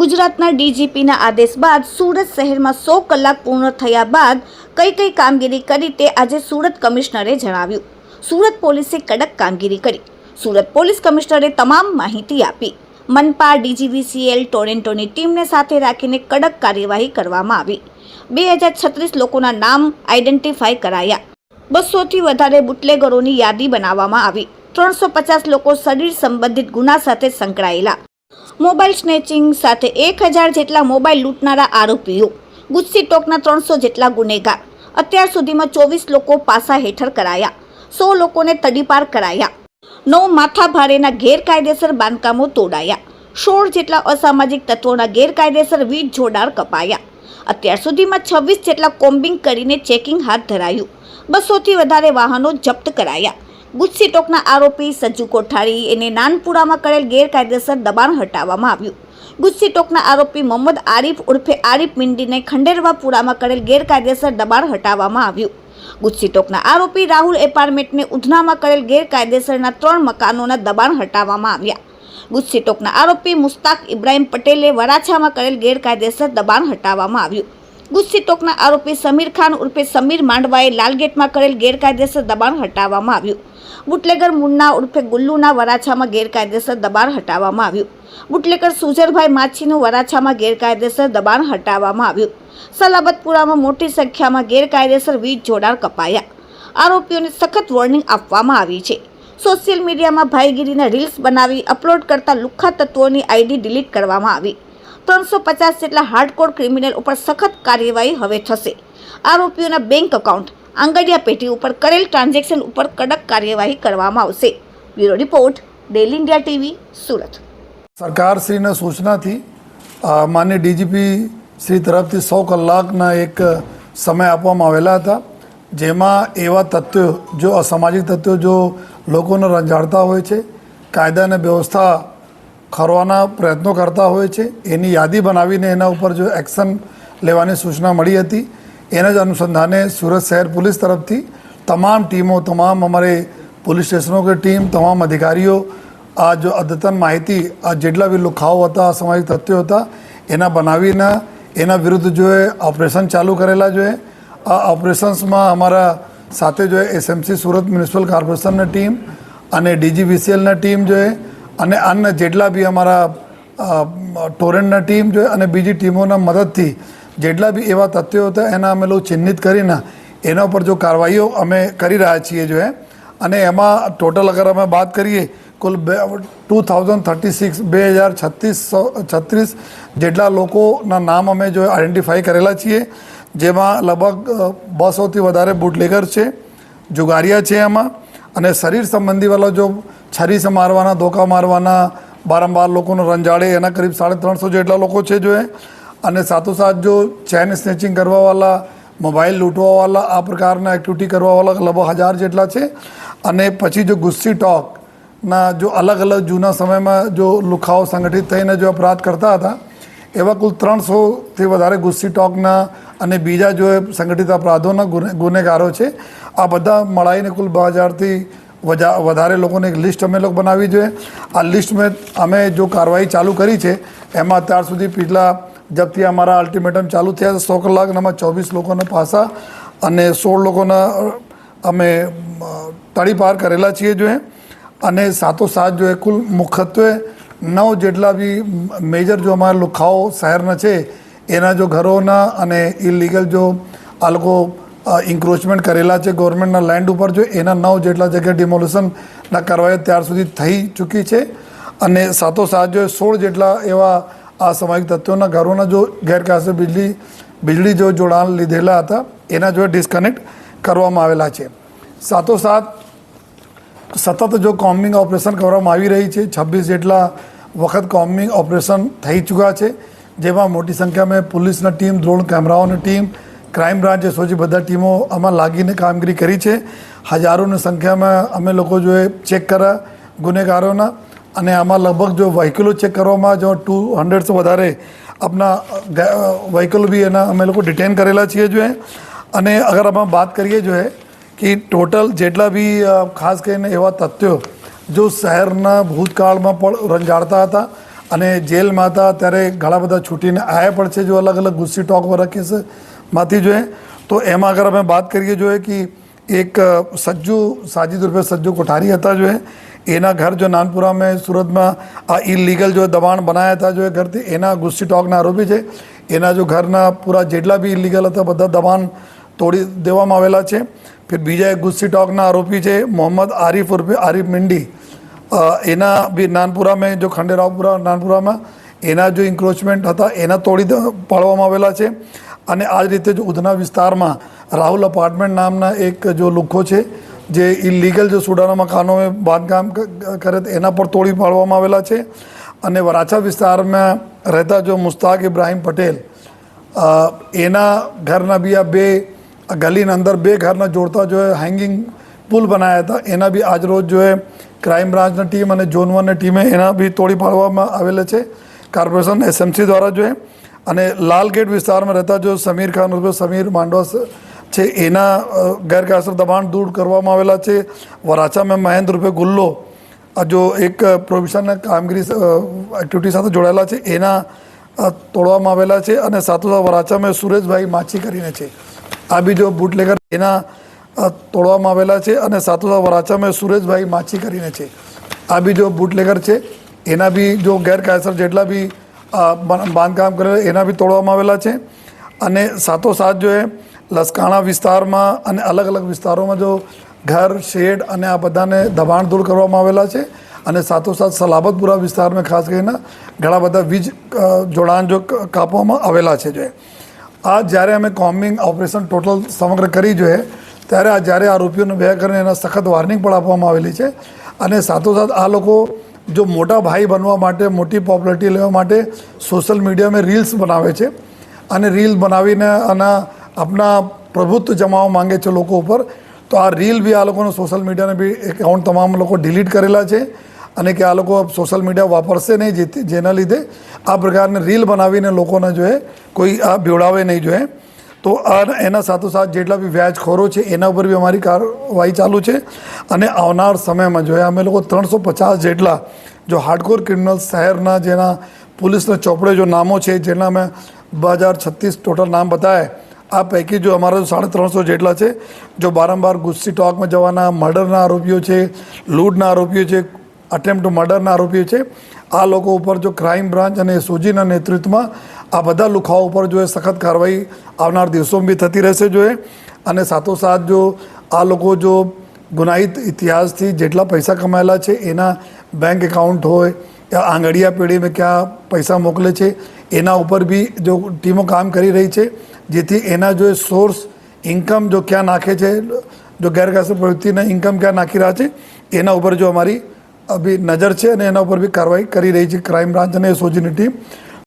ગુજરાતના ડીજીપીના આદેશ બાદ સુરત શહેરમાં સો કલાક પૂર્ણ થયા બાદ કઈ કઈ કામગીરી કરી તે આજે સુરત કમિશનરે જણાવ્યું. સુરત પોલીસે કડક કામગીરી કરી. સુરત પોલીસ કમિશનરે તમામ માહિતી આપી. મનપા ડીજીવીસીએલ ટોરેન્ટોની ટીમને સાથે રાખીને કડક કાર્યવાહી કરવામાં આવી. બે હજાર છત્રીસ લોકોના નામ આઈડેન્ટિફાઈ કરાયા. બસોથી વધારે બુટલેગરોની યાદી બનાવવામાં આવી. ત્રણસો પચાસ લોકો શરીર સંબંધિત ગુના સાથે સંકળાયેલા. મોબાઈલ સ્નેચિંગ સાથે એક હજાર જેટલા મોબાઈલ લૂંટનારા આરોપીઓ ગુસ્સી ટોકના ત્રણસો જેટલા ગુનેગાર. અત્યાર સુધીમાં ચોવીસ લોકો પાસા હેઠળ કરાયા, સો લોકોને તડીપાર કરાયા. નવ માથાભારેના ગેરકાયદેસર બાંધકામો તોડાયા. સોળ જેટલા અસામાજિક તત્વોના ગેરકાયદેસર વીજ જોડાણ કપાયા. અત્યાર સુધીમાં છવ્વીસ જેટલા કોમ્બિંગ કરીને ચેકિંગ હાથ ધરાયું. બસોથી વધારે વાહનો જપ્ત કરાયા. ગુસ્સી ટોકના આરોપી સજ્જુ કોઠારી એને નાનપુરામાં કરેલ ગેરકાયદેસર દબાણ હટાવવામાં આવ્યું. ગુસ્સી ટોકના આરોપી મોહમ્મદ આરીફ ઉર્ફે આરીફ મિંડીને ખંડેરવાપુરામાં કરેલ ગેરકાયદેસર દબાણ હટાવવામાં આવ્યું. ગુસ્સી ટોકના આરોપી રાહુલ એપાર્ટમેન્ટને ઉધનામાં કરેલ ગેરકાયદેસરના ત્રણ મકાનોના દબાણ હટાવવામાં આવ્યા. ગુસ્સી ટોકના આરોપી મુસ્તાક ઇબ્રાહીમ પટેલે વરાછામાં કરેલ ગેરકાયદેસર દબાણ હટાવવામાં આવ્યું. ગુસ્સી તોકના આરોપી સમીર ખાન ઉર્ફે સમીર માંડવાએ લાલગેટમાં કરેલ ગેરકાયદેસર દબાણ હટાવવામાં આવ્યું. બુટલેગર મુન્ના ઉર્ફે ગુલ્લુના વરાછામાં ગેરકાયદેસર દબાણ હટાવવામાં આવ્યું. બુટલેગર સુજરભાઈ માછીનું વરાછામાં ગેરકાયદેસર દબાણ હટાવવામાં આવ્યું. સલાબતપુરામાં મોટી સંખ્યામાં ગેરકાયદેસર વીજ જોડાણ કપાયા. આરોપીઓને સખત વોર્નિંગ આપવામાં આવી છે. સોશિયલ મીડિયામાં ભાઈગીરીના રીલ્સ બનાવી અપલોડ કરતા લુખ્ખા તત્વોની આઈડી ડિલીટ કરવામાં આવી. ત્રણસો પચાસ જેટલા હાર્ડકોર ક્રિમિનલ ઉપર સખત કાર્યવાહી હવે થશે. આરોપીઓના બેંક એકાઉન્ટ આંગડિયા પેઢી ઉપર કરેલ ટ્રાન્ઝેક્શન ઉપર કડક કાર્યવાહી કરવામાં આવશે. Bureau report daily India TV, Surat. સરકારશ્રીના સૂચનાથી માન્ય ડીજીપી શ્રી તરફથી સો કલાકના એક સમય આપવામાં આવેલા હતા, જેમાં એવા તત્વો જો અસામાજિક તત્વો જો લોકોને રંજાડતા હોય છે, કાયદા અને વ્યવસ્થા ખરવાના પ્રયત્નો કરતા હોય છે. એની યાદી બનાવીને એના ઉપર જો એક્શન લેવાની સૂચના મળી હતી, એના જ અનુસંધાને સુરત શહેર પોલીસ તરફથી તમામ ટીમો, તમામ અમારે પોલીસ સ્ટેશનો કે ટીમ, તમામ અધિકારીઓ, આ જો અદ્યતન માહિતી, આ જેટલા બી લુખાઓ હતા, અસામાજિક તથ્યો હતા, એના બનાવીને એના વિરુદ્ધ જો એ ઓપરેશન ચાલુ કરેલા જોઈએ આ ઓપરેશન્સમાં અમારા સાથે જો એસએમસી સુરત મ્યુનિસિપલ કોર્પોરેશનની ટીમ અને ડીજીવીસીએલની ટીમ જો એ અને અન્ય જેટલા બી અમારા ટોરેન્ટના ટીમ જોઈએ અને બીજી ટીમોના મદદથી જેટલા બી એવા તથ્યો હતા, એના અમે લોકો ચિહ્નિત કરીને એના ઉપર જો કાર્યવાહીઓ અમે કરી રહ્યા છીએ જો અને એમાં ટોટલ અગર અમે વાત કરીએ, કુલ બે ટુ થાઉઝન્ડ થર્ટી સિક્સ બે હજાર છત્રીસ છત્રીસ જેટલા લોકોના નામ અમે જો આઈડેન્ટિફાઈ કરેલા છીએ, જેમાં લગભગ બસોથી વધારે બુટલેગર છે જુગારિયા છે એમાં, અને શરીર સંબંધીવાળો જો છરી મારવાના, ધોકા મારવાના, વારંવાર લોકોને રંજાડે, એના કરીબ સાડા ત્રણસો જેટલા લોકો છે જો એ અને સાથોસાથ જો ચેન સ્નેચિંગ કરવાવાળા મોબાઈલ લૂંટવાવાળા આ પ્રકારના એક્ટિવિટી કરવાવાળા લગભગ હજાર જેટલા છે. અને પછી જો ગુસ્સી ટોકના જો અલગ અલગ જૂના સમયમાં જો લુખાઓ સંગઠિત થઈને જો અપરાધ કરતા હતા, એવા કુલ ત્રણસોથી વધારે ગુસ્સી ટોકના અને બીજા જો સંગઠિત અપરાધોના ગુને- ગુનેગારો છે. આ બધા મળાઈને કુલ બે હજારથી વધારે લોકોને એક લિસ્ટ અમે લોકો બનાવી જોઈએ. આ લિસ્ટમાં અમે જો કાર્યવાહી ચાલુ કરી છે, એમાં અત્યાર સુધી પિછલા જબથી અમારા અલ્ટિમેટમ ચાલુ થયા સો કલાકનામાં ચોવીસ લોકોના પાસા અને સોળ લોકોના અમે તળી પાર કરેલા છીએ જોઈએ. અને સાથોસાથ જો એ કુલ મુખ્યત્વે નવ જેટલા બી મેજર જો અમારા લુખાઓ શહેરના છે, એના જો ઘરોના અને ઇલીગલ જો આ લોકો ઇન્ક્રોચમેન્ટ કરેલા છે ગવર્મેન્ટના લેન્ડ ઉપર જો એના નવ જેટલા જગ્યાએ ડિમોલ્યુશનના કાર્યવાહી ત્યાર સુધી થઈ ચૂકી છે અને સાથોસાથ જો સોળ જેટલા એવા આ સામાયિક તત્વોના ઘરોના જો ગેરકાયદેસર વીજળી વીજળી જો જોડાણ લીધેલા હતા, એના જો ડિસ્કનેક્ટ કરવામાં આવેલા છે. સાથોસાથ સતત જો કોમ્બિંગ ઓપરેશન કરવામાં આવી રહી છે, છવ્વીસ જેટલા વખત કોમ્બિંગ ઓપરેશન થઈ ચૂક્યા છે, જેમાં મોટી સંખ્યામાં પોલીસના ટીમ ડ્રોન કેમેરાઓની ટીમ ક્રાઇમ બ્રાન્ચ એસઓજી બધા ટીમો આમાં લાગીને કામગીરી કરી છે. હજારોની સંખ્યામાં અમે લોકો જો ચેક કર્યા ગુનેગારોના અને આમાં લગભગ જો વ્હીકલો ચેક કરવામાં જો ટુ હંડ્રેડથી વધારે આપના વ્હીકલ બી એના અમે લોકો ડિટેન કરેલા છીએ જો અને અગર અમે વાત કરીએ જો કે ટોટલ જેટલા બી ખાસ કરીને એવા તથ્યો જો શહેરના ભૂતકાળમાં પણ રંજાડતા હતા અને જેલમાં હતા, ત્યારે ઘણા બધા છૂટીને આવ્યા પણ છે, જો અલગ અલગ ગુસ્સી ટોક કેસમાંથી જોઈએ તો એમાં અગર અમે વાત કરીએ જોઈએ કે એક સજ્જુ સાજીદ રૂપે સજ્જુ કોઠારી હતા જો એના ઘર જો નાનપુરા મેં સુરતમાં આ ઇલીગલ જો દબાણ બનાવ્યા હતા જો ઘરથી એના ગુસ્સી ટોકના આરોપી છે એના જો ઘરના પૂરા જેટલા બી ઇલીગલ હતા બધા દબાણ તોડી દેવામાં આવેલા છે ફિર બીજા એક ગુસ્સી ટોકના આરોપી છે મોહમ્મદ આરિફ ઉર્ફે આરીફ મિંડી એના બી નાનપુરા મેં જો ખંડેરાવપુરા નાનપુરામાં એના જો ઇન્ક્રોચમેન્ટ હતા એના તોડી પાડવામાં આવેલા છે અને આ જ રીતે જો ઉધના વિસ્તારમાં રાહુલ અપાર્ટમેન્ટ નામના એક જો લુખ્ખો છે, જે ઇલીગલ જો સુડાના મકાનો બાંધકામ કરે એના પર તોડી પાડવામાં આવેલા છે. અને વરાછા વિસ્તારમાં રહેતા જો મુસ્તાક ઇબ્રાહીમ પટેલ એના ઘરના બી આ બે ગલીના અંદર બે ઘરના જોડતા જો હેંગિંગ પુલ બનાવ્યા હતા, એના બી આજરોજ જો ક્રાઇમ બ્રાન્ચની ટીમ અને ઝોન વનની ટીમે એના બી તોડી પાડવામાં આવેલા છે. કોર્પોરેશન એસએમસી દ્વારા જો એ અને લાલગેટ વિસ્તારમાં રહેતા જો સમીર ખાન ઉર્ફે સમીર માંડવા છે, એના ગેરકાયદેસર દબાણ દૂર કરવામાં આવેલા છે. વરાછામાં મહેન્દ્ર રૂપે ગુલ્લો જો એક પ્રોવિશનના કામગીરી એક્ટિવિટી સાથે જોડાયેલા છે, એના તોડવામાં આવેલા છે અને સાથોસાથ વરાછામાં સુરેશભાઈ માછી કરીને છે. આ બી જો બુટલેગર એના તોડવામાં આવેલા છે અને સાથોસાથ વરાછામાં સુરેશભાઈ માછી કરીને છે. આ બી જો બુટલેગર છે, એના બી જો ગેરકાયદેસર જેટલા બી બાંધકામ કરેલા એના બી તોડવામાં આવેલા છે. અને સાથોસાથ જો એ લસકાણા વિસ્તારમાં અને અલગ અલગ વિસ્તારોમાં જો ઘર, શેડ અને આ બધાને દબાણ દૂર કરવામાં આવેલા છે. અને સાથોસાથ સલાબતપુરા વિસ્તારમાં ખાસ કરીને ઘણા બધા વીજ જોડાણ જો કાપવામાં આવેલા છે જો આ જ્યારે અમે કોમ્બિંગ ઓપરેશન ટોટલ સમગ્ર કરી જોઈએ ત્યારે આ જ્યારે આરોપીઓને બે કરીને એના સખત વાર્નિંગ પણ આપવામાં આવેલી છે. અને સાથોસાથ આ લોકો જો મોટા ભાઈ બનવા માટે, મોટી પોપ્યુલરિટી લેવા માટે સોશિયલ મીડિયામાં રીલ્સ બનાવે છે. અને રીલ બનાવીને અને આપણા પ્રભુત્વ જમાવવા માંગે છે લોકો ઉપર, તો આ રીલ બી આ લોકોને સોશિયલ મીડિયાને બી એકાઉન્ટ તમામ લોકો ડિલીટ કરેલા છે અને કે આ લોકો સોશિયલ મીડિયા વાપરશે નહીં જેના લીધે આ પ્રકારની રીલ બનાવીને લોકોને જોઈએ કોઈ આ બેવડાવે નહીં જોઈએ તો એના સાથોસાથ જેટલા બી વ્યાજખોરો છે, એના ઉપર બી અમારી કાર્યવાહી ચાલુ છે. અને આવનાર સમયમાં જોઈએ અમે લોકો ત્રણસો પચાસ જેટલા જો હાર્ડકોર ક્રિમિનલ શહેરના જેના પોલીસના ચોપડે જો નામો છે, જેના અમે બે હજાર છત્રીસ ટોટલ નામ બતાવ્યા આ પૈકી જો અમારા સાડા ત્રણસો જેટલા છે, જો બારંબાર ગુસ્સી ટોકમાં જવાના, મર્ડરના આરોપીઓ છે, લૂંટના આરોપીઓ છે અટેમ્પ મર્ડરના આરોપીઓ છે આ લોકો ઉપર જો ક્રાઇમ બ્રાન્ચ અને સોજીના નેતૃત્વમાં આ બધા લુખાઓ ઉપર જો એ સખત કાર્યવાહી આવનાર દિવસોમાં બી થતી રહેશે જોઈએ અને સાથોસાથ જો આ લોકો જો ગુનાહિત ઇતિહાસથી જેટલા પૈસા કમાયેલા છે, એના બેંક એકાઉન્ટ હોય, યા આંગળીયા પેઢીમાં ક્યાં પૈસા મોકલે છે, એના ઉપર બી જો ટીમો કામ કરી રહી છે, જેથી એના જો સોર્સ ઇન્કમ જો ક્યાં નાખે છે, જો ગેરકાયદેસર પ્રવૃત્તિના ઇન્કમ ક્યાં નાખી રહ્યા છે, એના ઉપર જો અમારી અભી નજર છે અને એના ઉપર બી કાર્યવાહી કરી રહી છે. ક્રાઇમ બ્રાન્ચ અને એસઓજીની ટીમ